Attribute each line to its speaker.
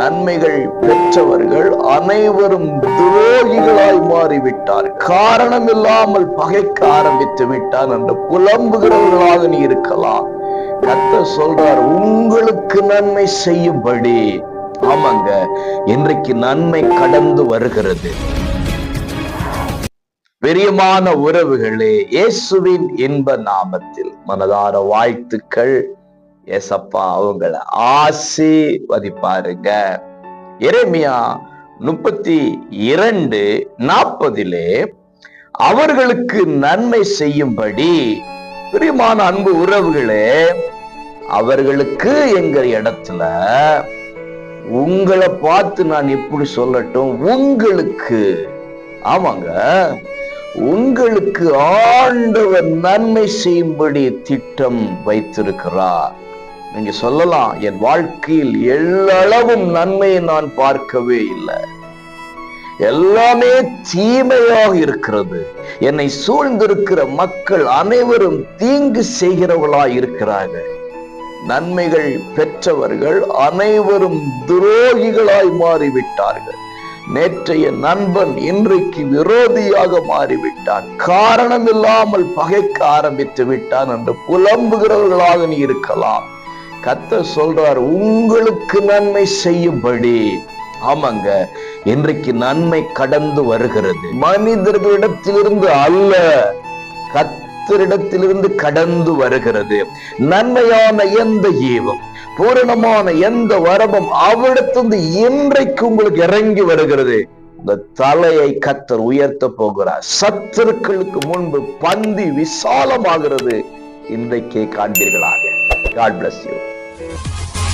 Speaker 1: நன்மைகள் பெற்றவர்கள் அனைவரும் துரோகிகளாய் மாறிவிட்டார். காரணம் இல்லாமல் பகைக்க ஆரம்பித்து விட்டார் என்று புலம்புகிறவர்களாக நீ இருக்கலாம். கத்த சொல்றார் உங்களுக்கு நன்மை செய்யும்படி. ஆமாங்க இன்றைக்கு நன்மை கடந்து வருகிறது. பெரியமான உறவுகளே இயேசுவின் இன்ப நாமத்தில் மனதார வாழ்த்துக்கள். ஏசப்பா அவங்கள ஆசீர்வதிப்பாருங்க. இறைமையா முப்பத்தி இரண்டு நாற்பதிலே அவர்களுக்கு நன்மை செய்யும்படி பிரியமான அன்பு உறவுகளே அவர்களுக்கு எங்க இடத்துல உங்களை பார்த்து நான் எப்படி சொல்லட்டும் உங்களுக்கு ஆமாங்க உங்களுக்கு ஆண்டவர் நன்மை செய்யும்படி திட்டம் வைத்திருக்கிறார். நீங்க சொல்லலாம் என் வாழ்க்கையில் எல்லளவும் நன்மையை நான் பார்க்கவே இல்லை. எல்லாமே தீமையாக இருக்கிறது. என்னை சூழ்ந்திருக்கிற மக்கள் அனைவரும் தீங்கு செய்கிறவர்களாய் இருக்கிறார்கள். நன்மைகள் பெற்றவர்கள் அனைவரும் துரோகிகளாய் மாறிவிட்டார்கள். நேற்றைய நண்பன் இன்றைக்கு விரோதியாக மாறிவிட்டான். காரணம் இல்லாமல் பகைக்க ஆரம்பித்து விட்டான் என்று புலம்புகிறவர்களாக நீ இருக்கலாம். கத்த சொல்றார் உங்களுக்கு நன்மை செய்யும்படி. ஆமாங்க. இன்றைக்கு நன்மை கடந்து வருகிறது. மனிதர்களிடத்திலிருந்து அல்ல கத்தரிடத்திலிருந்து கடந்து வருகிறது. நன்மையான எந்த ஈவம் பூரணமான எந்த வரமும் அவரிடத்திலிருந்து இன்றைக்கு உங்களுக்கு இறங்கி வருகிறது. உங்க தலையை கத்தர் உயர்த்த போகிறார். சத்துருக்களுக்கு முன்பு பந்தி விசாலமாகிறது. இன்றைக்கே காண்பீர்களாக. God bless you Música